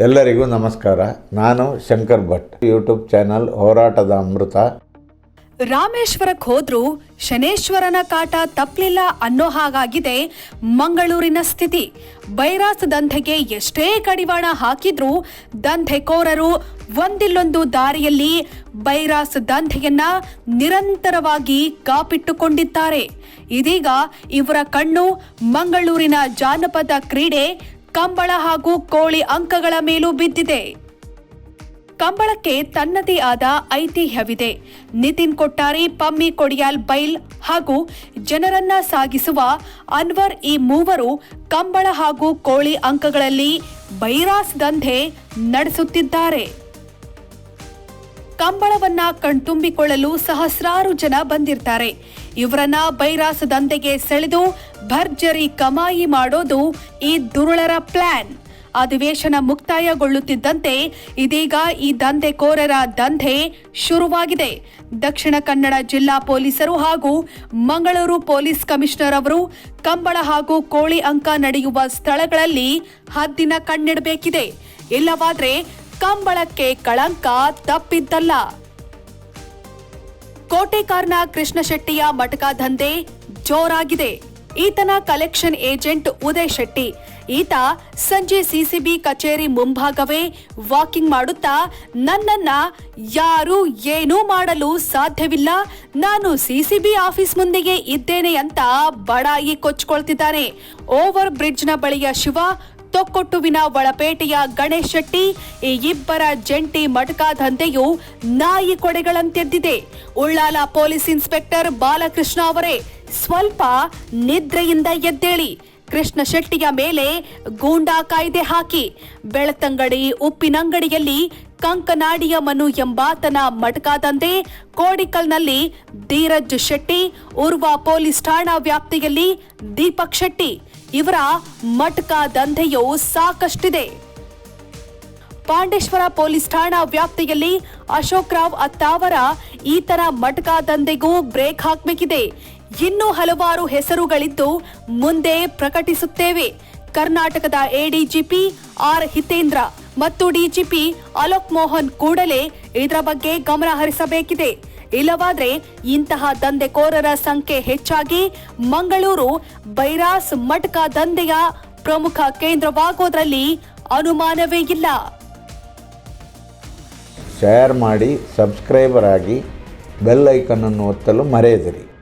ಎಲ್ಲರಿಗೂ ನಮಸ್ಕಾರ. ನಾನು ಶಂಕರ್ ಭಟ್. ಯೂಟ್ಯೂಬ್ ಚಾನಲ್ ಹೋರಾಟದ ಅಮೃತ. ರಾಮೇಶ್ವರಕ್ಕೆ ಹೋದ್ರೂ ಶನೇಶ್ವರನ ಕಾಟ ತಪ್ಪಲಿಲ್ಲ ಅನ್ನೋ ಹಾಗಾಗಿದೆ ಮಂಗಳೂರಿನ ಸ್ಥಿತಿ. ಬೈರಾಸ್ ದಂಧೆಗೆ ಎಷ್ಟೇ ಕಡಿವಾಣ ಹಾಕಿದ್ರೂ ದಂಧೆಕೋರರು ಒಂದಿಲ್ಲೊಂದು ದಾರಿಯಲ್ಲಿ ಬೈರಾಸ್ ದಂಧೆಯನ್ನ ನಿರಂತರವಾಗಿ ಕಾಪಿಟ್ಟುಕೊಂಡಿದ್ದಾರೆ. ಇದೀಗ ಇವರ ಕಣ್ಣು ಮಂಗಳೂರಿನ ಜಾನಪದ ಕ್ರೀಡೆ ಕಂಬಳ ಹಾಗೂ ಕೋಳಿ ಅಂಕಗಳ ಮೇಲೂ ಬಿದ್ದಿದೆ. ಕಂಬಳಕ್ಕೆ ತನ್ನದೇ ಆದ ಐತಿಹ್ಯವಿದೆ. ನಿತಿನ್ ಕೊಟ್ಟಾರಿ ಪಮ್ಮಿ ಕೊಡಿಯಾಲ್ ಬೈಲ್ ಹಾಗೂ ಜನರನ್ನ ಸಾಗಿಸುವ ಅನ್ವರ್ ಈ ಮೂವರು ಕಂಬಳ ಹಾಗೂ ಕೋಳಿ ಅಂಕಗಳಲ್ಲಿ ಬೈರಾಸ್ ದಂಧೆ ನಡೆಸುತ್ತಿದ್ದಾರೆ. ಕಂಬಳವನ್ನ ಕಣ್ತುಂಬಿಕೊಳ್ಳಲು ಸಹಸ್ರಾರು ಜನ ಬಂದಿರ್ತಾರೆ. ಇವರನ್ನ ಬೈರಾಸ ದಂಧೆಗೆ ಸೆಳೆದು ಭರ್ಜರಿ ಕಮಾಯಿ ಮಾಡೋದು ಈ ದುರುಳರ ಪ್ಲಾನ್. ಅಧಿವೇಶನ ಮುಕ್ತಾಯಗೊಳ್ಳುತ್ತಿದ್ದಂತೆ ಇದೀಗ ಈ ದಂಧೆಕೋರರ ದಂಧೆ ಶುರುವಾಗಿದೆ. ದಕ್ಷಿಣ ಕನ್ನಡ ಜಿಲ್ಲಾ ಪೊಲೀಸರು ಹಾಗೂ ಮಂಗಳೂರು ಪೊಲೀಸ್ ಕಮಿಷನರ್ ಅವರು ಕಂಬಳ ಹಾಗೂ ಕೋಳಿ ಅಂಕ ನಡೆಯುವ ಸ್ಥಳಗಳಲ್ಲಿ ಹದ್ದಿನ ಕಣ್ಣಿಡಬೇಕಿದೆ. ಇಲ್ಲವಾದ್ರೆ ಕಂಬಳಕ್ಕೆ ಕಳಂಕ ತಪ್ಪಿದ್ದಲ್ಲ. ಕೋಟೆಕಾರ್ನ ಕೃಷ್ಣಶೆಟ್ಟಿಯ ಮಟಕ ದಂಧೆ ಜೋರಾಗಿದೆ. ಈತನ ಕಲೆಕ್ಷನ್ ಏಜೆಂಟ್ ಉದಯ್ ಶೆಟ್ಟಿ. ಈತ ಸಂಜೆ ಸಿಸಿಬಿ ಕಚೇರಿ ಮುಂಭಾಗವೇ ವಾಕಿಂಗ್ ಮಾಡುತ್ತಾ, ನನ್ನನ್ನ ಯಾರು ಏನೂ ಮಾಡಲು ಸಾಧ್ಯವಿಲ್ಲ, ನಾನು ಸಿಸಿಬಿ ಆಫೀಸ್ ಮುಂದೆಯೇ ಇದ್ದೇನೆ ಅಂತ ಬಡಾಯಿ ಕೊಚ್ಕೊಳ್ತಿದ್ದಾನೆ. ಓವರ್ ಬ್ರಿಡ್ಜ್ನ ಬಳಿಯ ಶಿವ ತೊಕ್ಕೊಟ್ಟುವಿನ ಒಳಪೇಟೆಯ ಗಣೇಶ್ ಶೆಟ್ಟಿ, ಈ ಇಬ್ಬರ ಜಂಟಿ ಮಟಕ ದಂಧೆಯು ನಾಯಿ ಕೊಡೆಗಳಂತೆದ್ದಿದೆ. ಉಳ್ಳಾಲ ಪೊಲೀಸ್ ಇನ್ಸ್ಪೆಕ್ಟರ್ ಬಾಲಕೃಷ್ಣ ಅವರೇ, ಸ್ವಲ್ಪ ನಿದ್ರೆಯಿಂದ ಎದ್ದೇಳಿ. ಕೃಷ್ಣ ಶೆಟ್ಟಿಯ ಮೇಲೆ ಗೂಂಡಾ ಕಾಯ್ದೆ ಹಾಕಿ. ಬೆಳತಂಗಡಿ ಉಪ್ಪಿನಂಗಡಿಯಲ್ಲಿ ಕಂಕನಾಡಿಯ ಮನು ಎಂಬಾತನ ಮಟಕ ದಂಧೆ, ಕೋಡಿಕಲ್ನಲ್ಲಿ ಧೀರಜ್ ಶೆಟ್ಟಿ, ಉರ್ವ ಪೊಲೀಸ್ ಠಾಣಾ ವ್ಯಾಪ್ತಿಯಲ್ಲಿ ದೀಪಕ್ ಶೆಟ್ಟಿ. ಇವರ ಮಟ್ಕಾ ದಂಧೆಯು ಸಾಕಷ್ಟಿದೆ. ಪಾಂಡೇಶ್ವರ ಪೊಲೀಸ್ ಠಾಣಾ ವ್ಯಾಪ್ತಿಯಲ್ಲಿ ಅಶೋಕ್ ರಾವ್ ಅತ್ತಾವರ ಈತನ ಮಟ್ಕ ದಂಧೆಗೂ ಬ್ರೇಕ್ ಹಾಕಬೇಕಿದೆ. ಇನ್ನೂ ಹಲವಾರು ಹೆಸರುಗಳಿದ್ದು ಮುಂದೆ ಪ್ರಕಟಿಸುತ್ತೇವೆ. ಕರ್ನಾಟಕದ ಎಡಿಜಿಪಿ ಆರ್ ಹಿತೇಂದ್ರ ಮತ್ತು ಡಿಜಿಪಿ ಅಲೋಕ್ ಮೋಹನ್ ಕೂಡಲೇ ಇದರ ಬಗ್ಗೆ ಗಮನ ಹರಿಸಬೇಕಿದೆ. ಇಲ್ಲವಾದ್ರೆ ಇಂತಹ ದಂಧೆಕೋರರ ಸಂಖ್ಯೆ ಹೆಚ್ಚಾಗಿ ಮಂಗಳೂರು ಬೈರಾಸ್ ಮಟ್ಕ ದಂಧೆಯ ಪ್ರಮುಖ ಕೇಂದ್ರವಾಗೋದ್ರಲ್ಲಿ ಅನುಮಾನವೇ ಇಲ್ಲ. ಶೇರ್ ಮಾಡಿ ಸಬ್ಸ್ಕ್ರೈಬರ್ ಆಗಿ ಬೆಲ್ ಐಕನ್ನನ್ನು ಒತ್ತಲು ಮರೆಯದಿರಿ.